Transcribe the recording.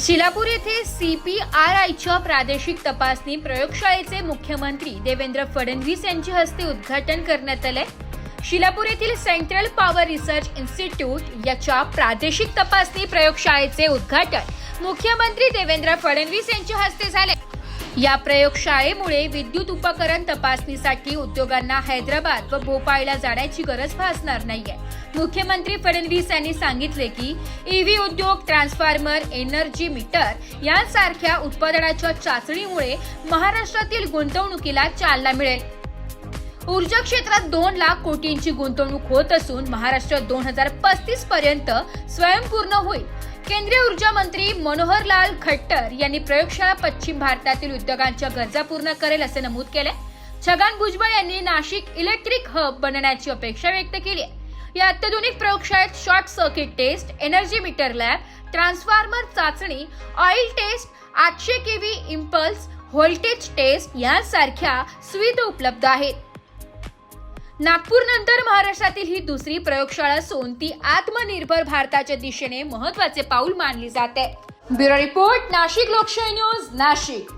शिलापूर येथे सीपीआरआयच्या प्रादेशिक तपासणी प्रयोगशाळेचे मुख्यमंत्री देवेंद्र फडणवीस यांच्या हस्ते उद्घाटन करण्यात आले शिलापूर येथील सेंट्रल पॉवर रिसर्च इन्स्टिट्यूट याच्या प्रादेशिक तपासणी प्रयोगशाळेचे उद्घाटन मुख्यमंत्री देवेंद्र फडणवीस यांच्या हस्ते झाले. या प्रयोगशाळेमुळे विद्युत उपकरण तपासणीसाठी उद्योगांना हैदराबाद व भोपाळला जाण्याची गरज भासणार नाहीये. मुख्यमंत्री फडणवीस यांनी सांगितले की ईव्ही उद्योग ट्रान्सफॉर्मर एनर्जी मीटर यांसारख्या उत्पादनाच्या चाचणीमुळे महाराष्ट्रातील गुंतवणुकीला चालना मिळेल. ऊर्जा क्षेत्रात दोन लाख कोटींची गुंतवणूक होत असून महाराष्ट्र दोन हजार पस्तीस पर्यंत स्वयंपूर्ण होईल. केंद्रीय ऊर्जा मंत्री मनोहरलाल खट्टर यांनी प्रयोगशाळा पश्चिम भारतातील उद्योगांच्या गरजा पूर्ण करेल असे नमूद केले. छगन भुजबळ यांनी नाशिक इलेक्ट्रिक हब बनण्याची अपेक्षा व्यक्त केली या अत्याधुनिक प्रयोगशाळेत short circuit test energy meter lab transformer चाचणी ऑइल टेस्ट आठशे केव्ही इम्पल्स व्होल्टेज टेस्ट यांसारख्या सुविधा उपलब्ध आहेत. नागपूर नंतर महाराष्ट्रातील ही दुसरी प्रयोगशाळा असून ती आत्मनिर्भर भारताच्या दिशेने महत्त्वाचे पाऊल मानली जाते. ब्युरो रिपोर्ट नाशिक लोकशाही न्यूज नाशिक.